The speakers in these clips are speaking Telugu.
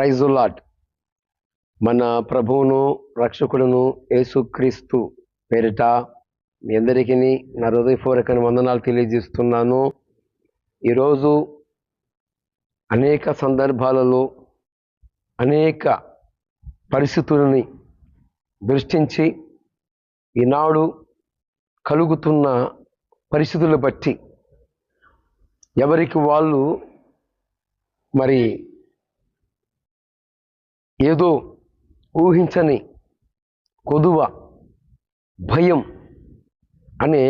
ప్రైజులాట్ మన ప్రభువును రక్షకుడును యేసుక్రీస్తు పేరిట మీ అందరికీ నా హృదయపూర్వక వందనాలు తెలియజేస్తున్నాను. ఈరోజు అనేక సందర్భాలలో అనేక పరిస్థితులని దృష్టించి ఈనాడు కలుగుతున్న పరిస్థితులు బట్టి ఎవరికి వాళ్ళు మరి ఏదో ఊహించని కొదువ భయం అనే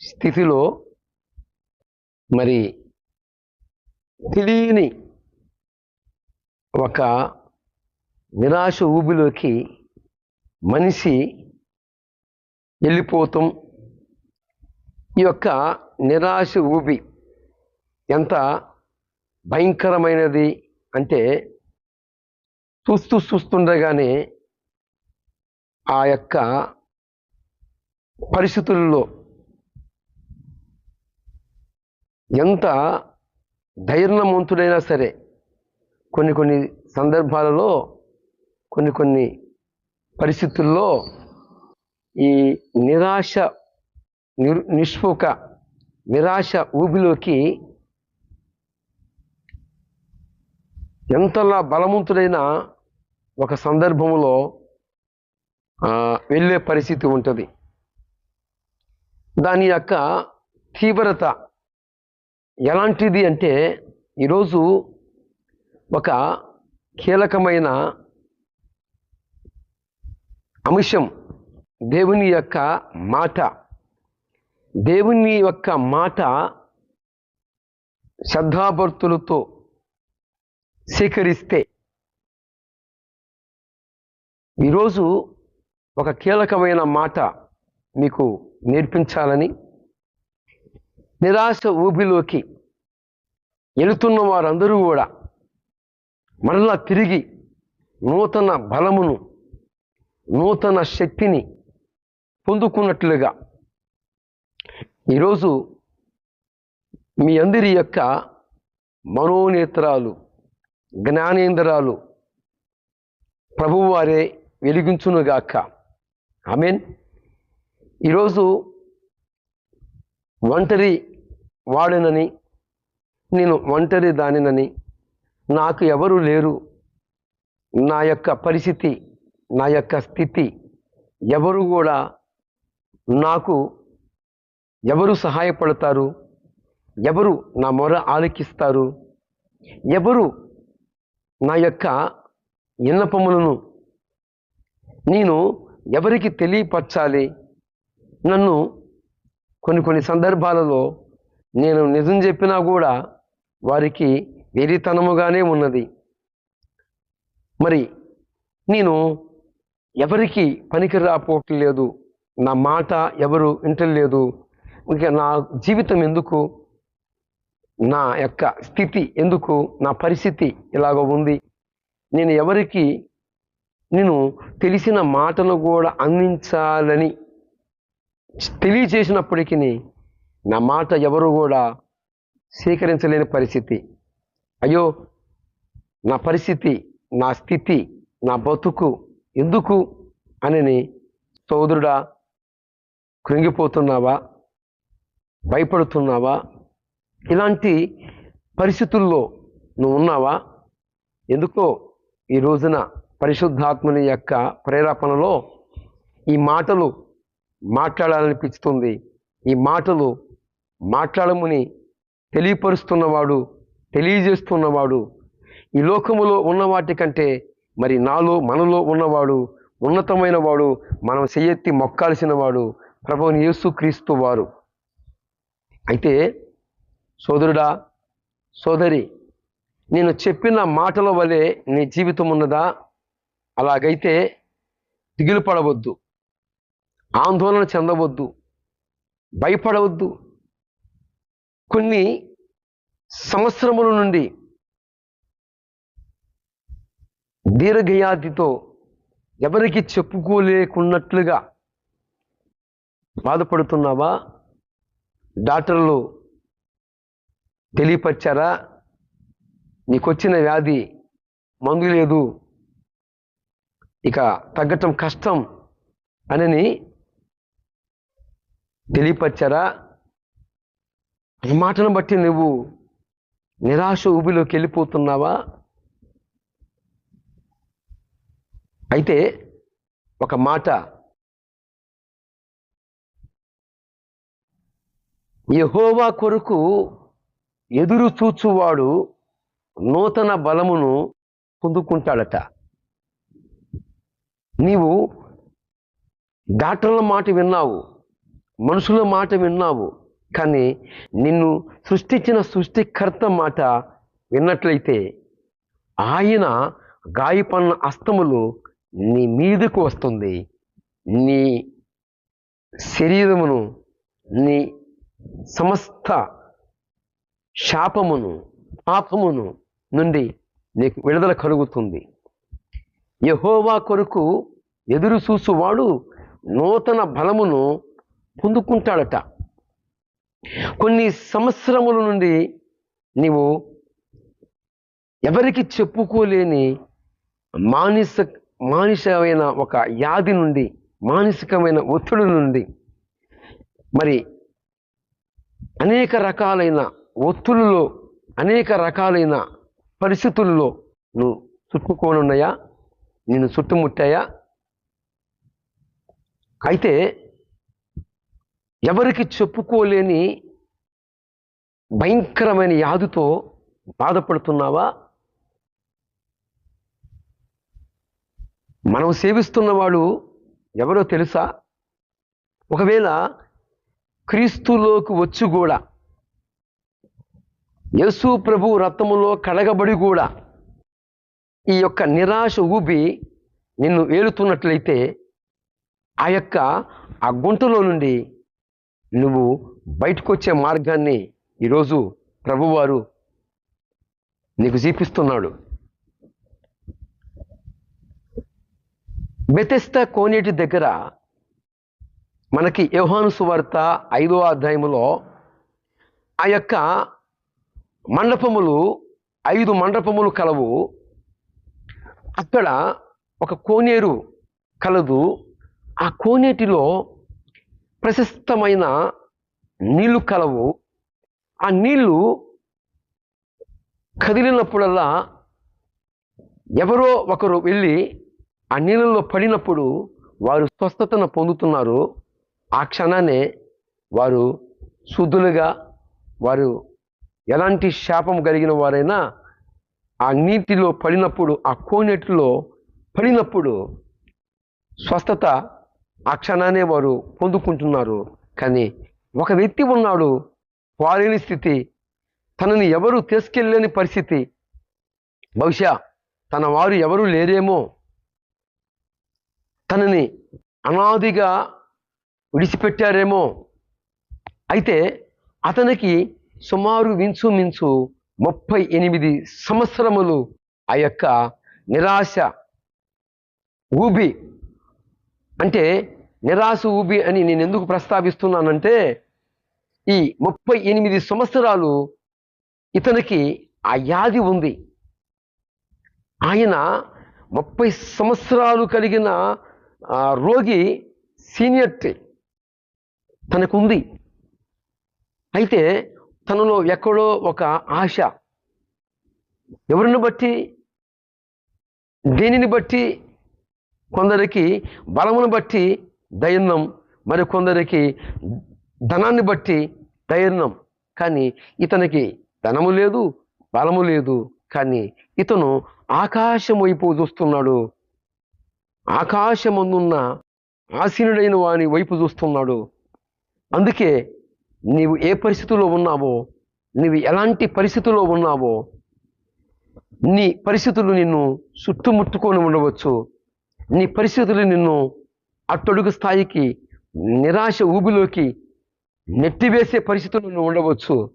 స్థితిలో మరి తెలియని ఒక నిరాశ ఊబిలోకి మనిషి వెళ్ళిపోతాం. ఈ యొక్క నిరాశ ఊబి ఎంత భయంకరమైనది అంటే చూస్తూ చూస్తుండగానే ఆ యొక్క పరిస్థితుల్లో ఎంత ధైర్యవంతుడైనా సరే కొన్ని కొన్ని సందర్భాలలో కొన్ని కొన్ని పరిస్థితుల్లో ఈ నిరాశ నిర్ నిష్ఫుక నిరాశ ఊబిలోకి ఎంతలా బలవంతుడైనా ఒక సందర్భంలో వెళ్ళే పరిస్థితి ఉంటుంది. దాని యొక్క తీవ్రత ఎలాంటిది అంటే ఈరోజు ఒక కీలకమైన అంశం దేవుని యొక్క మాట. దేవుని యొక్క మాట శ్రద్ధాభర్తులతో స్వీకరిస్తే ఈరోజు ఒక కీలకమైన మాట మీకు నేర్పించాలని నిరాశ ఊబిలోకి వెళుతున్న వారందరూ కూడా మరలా తిరిగి నూతన బలమును నూతన శక్తిని పొందుకున్నట్లుగా ఈరోజు మీ అందరి యొక్క మనోనేత్రాలు జ్ఞానేంద్రాలు ప్రభువారే వెలిగించునుగాక ఆమెన్. ఈరోజు ఒంటరి వాడినని నేను ఒంటరి దానినని నాకు ఎవరు లేరు. నా యొక్క పరిస్థితి నా యొక్క స్థితి ఎవరు కూడా నాకు ఎవరు సహాయపడతారు? ఎవరు నా మొర ఆలకిస్తారు? ఎవరు నా యొక్క విన్నపములను నేను ఎవరికి తెలియపరచాలి? నన్ను కొన్ని కొన్ని సందర్భాలలో నేను నిజం చెప్పినా కూడా వారికి వెరితనముగానే ఉన్నది. మరి నేను ఎవరికి పనికి రాపోవట్లేదు నా మాట ఎవరు వింటలేదు? ఇంకా నా జీవితం ఎందుకు? నా యొక్క స్థితి ఎందుకు? నా పరిస్థితి ఇలాగ ఉంది? నేను ఎవరికి నేను తెలిసిన మాటను కూడా అందించాలని తెలియజేసినప్పటికీ నా మాట ఎవరు కూడా స్వీకరించలేని పరిస్థితి. అయ్యో నా పరిస్థితి నా స్థితి నా బతుకు ఎందుకు అని సోదరుడా కృంగిపోతున్నావా భయపడుతున్నావా? ఇలాంటి పరిస్థితుల్లో నువ్వు ఉన్నావా? ఎందుకో ఈ రోజున పరిశుద్ధాత్మని యొక్క ప్రేరేపణలో ఈ మాటలు మాట్లాడాలనిపిస్తుంది. ఈ మాటలు మాట్లాడమని తెలియపరుస్తున్నవాడు తెలియజేస్తున్నవాడు ఈ లోకములో ఉన్న వాటి కంటే మరి నాలో మనలో ఉన్నవాడు ఉన్నతమైన వాడు మనం చెయ్యెత్తి మొక్కాల్సిన వాడు ప్రభువుని యేసుక్రీస్తు వారు. అయితే సోదరుడా సోదరి నేను చెప్పిన మాటల వలె నీ జీవితం ఉన్నదా? అలాగైతే దిగులు పడవద్దు ఆందోళన చెందవద్దు భయపడవద్దు. కొన్ని సంవత్సరముల నుండి దీర్ఘయాతితో ఎవరికి చెప్పుకోలేకున్నట్లుగా బాధపడుతున్నావా? డాక్టర్లు తెలియపరిచారా? నీకొచ్చిన వ్యాధి మందు లేదు. ఇక తగ్గటం కష్టం అని తెలియపరిచారా? ఈ మాటను బట్టి నువ్వు నిరాశ ఊబిలోకి వెళ్ళిపోతున్నావా? అయితే ఒక మాట యహోవా కొరకు ఎదురు చూచువాడు నూతన బలమును పొందుకుంటాడట. నీవు డాక్టర్ల మాట విన్నావు మనుషుల మాట విన్నావు కానీ నిన్ను సృష్టించిన సృష్టికర్త మాట విన్నట్లయితే ఆయన గాయపన్న అస్తములు నీ మీదకు వస్తుంది. నీ శరీరమును నీ సమస్త శాపమును పాపమును నుండి నీకు విడుదల కలుగుతుంది. యహోవా కొరకు ఎదురు చూసువాడు నూతన బలమును పొందుకుంటాడట. కొన్ని సంవత్సరముల నుండి నీవు ఎవరికి చెప్పుకోలేని మానస మానసికమైన ఒక వ్యాధి నుండి మానసికమైన ఒత్తిడి నుండి మరి అనేక రకాలైన ఒత్తులలో అనేక రకాలైన పరిస్థితుల్లో నువ్వు చుట్టుకోనున్నాయా? నిన్ను చుట్టుముట్టాయా? అయితే ఎవరికి చెప్పుకోలేని భయంకరమైన యాదుతో బాధపడుతున్నావా? మనం సేవిస్తున్నవాడు ఎవరో తెలుసా? ఒకవేళ క్రీస్తులోకి వచ్చి కూడా యేసు ప్రభు రక్తములో కడగబడి కూడా ఈ యొక్క నిరాశ ఊబి నిన్ను ఏలుతున్నట్లయితే ఆ యొక్క ఆ గుంటలో నుండి నువ్వు బయటకు వచ్చే మార్గాన్ని ఈరోజు ప్రభువారు నీకు చూపిస్తున్నాడు. బెతెస్త కోనేటి దగ్గర మనకి యోహాను సువార్త ఐదో అధ్యాయములో ఆ యొక్క మండపములు ఐదు మండపములు కలవు. అక్కడ ఒక కోనేరు కలదు. ఆ కోనేటిలో ప్రశస్తమైన నీళ్ళు కలవు. ఆ నీళ్ళు కదిలినప్పుడల్లా ఎవరో ఒకరు వెళ్ళి ఆ నీళ్ళలో పడినప్పుడు వారు స్వస్థతను పొందుతున్నారు. ఆ క్షణానే వారు శుద్ధులుగా వారు ఎలాంటి శాపం కలిగిన వారైనా ఆ నీటిలో పడినప్పుడు ఆ కోనేటిలో పడినప్పుడు స్వస్థత ఆ క్షణానే వారు పొందుకుంటున్నారు. కానీ ఒక వ్యక్తి ఉన్నాడు వారిని స్థితి తనని ఎవరు తీసుకెళ్ళలేని పరిస్థితి. బహుశా తన వారు ఎవరు లేరేమో తనని అనాదిగా విడిచిపెట్టారేమో. అయితే అతనికి సుమారు వించు మించు ముప్పై ఎనిమిది సంవత్సరములు ఆ యొక్క నిరాశ ఊబి. అంటే నిరాశ ఊబి అని నేను ఎందుకు ప్రస్తావిస్తున్నానంటే ఈ ముప్పై ఎనిమిది సంవత్సరాలు ఇతనికి ఆ వ్యాధి ఉంది. ఆయన ముప్పై సంవత్సరాలు కలిగిన రోగి సీనియర్టీ తనకుంది. అయితే తనలో ఎక్కడో ఒక ఆశ. ఎవరిని బట్టి? దేనిని బట్టి? కొందరికి బలమును బట్టి దయన్నం మరి కొందరికి ధనాన్ని బట్టి దయన్నం. కానీ ఇతనికి ధనము లేదు బలము లేదు. కానీ ఇతను ఆకాశం వైపు చూస్తున్నాడు ఆకాశమందున్న ఆసీనుడైన వాని వైపు చూస్తున్నాడు. అందుకే నీవు ఏ పరిస్థితిలో ఉన్నావో నీవు ఎలాంటి పరిస్థితిలో ఉన్నావో నీ పరిస్థితులు నిన్ను చుట్టుముట్టుకొని ఉండవచ్చు. నీ పరిస్థితులు నిన్ను అట్టడుగు స్థాయికి నిరాశ ఊబిలోకి నెట్టివేసే పరిస్థితులు నువ్వు ఉండవచ్చు.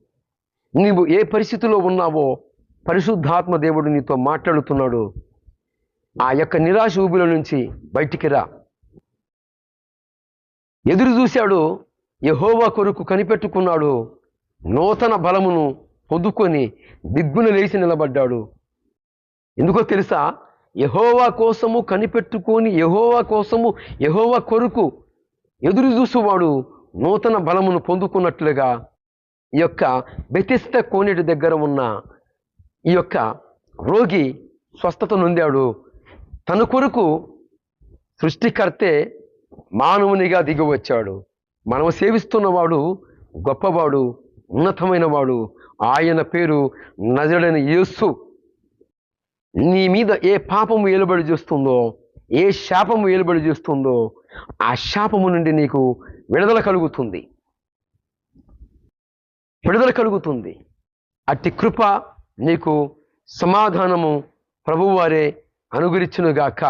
నీవు ఏ పరిస్థితిలో ఉన్నావో పరిశుద్ధాత్మ దేవుడు నీతో మాట్లాడుతున్నాడు. ఆ యొక్క నిరాశ ఊబిలో నుంచి బయటికి రా. ఎదురు చూశాడు యహోవా కొరకు కనిపెట్టుకున్నాడు. నూతన బలమును పొందుకొని దిగ్గున లేచి నిలబడ్డాడు. ఎందుకో తెలుసా? యహోవా కోసము కనిపెట్టుకొని యహోవా కోసము యహోవా కొరకు ఎదురు చూసువాడు నూతన బలమును పొందుకున్నట్లుగా ఈ యొక్క బెతిస్త కోనేటి దగ్గర ఉన్న ఈ యొక్క రోగి స్వస్థత నొందాడు. తన కొరకు సృష్టికర్తే మానవునిగా దిగి మనము సేవిస్తున్నవాడు గొప్పవాడు ఉన్నతమైన వాడు ఆయన పేరు నజడైన యేసు. నీ మీద ఏ పాపం ఏలుబడి చేస్తుందో ఏ శాపము ఏలుబడి చేస్తుందో ఆ శాపము నుండి నీకు విడుదల కలుగుతుంది. విడుదల కలుగుతుంది. అట్టి కృప నీకు సమాధానము ప్రభువారే అనుగురించునుగాక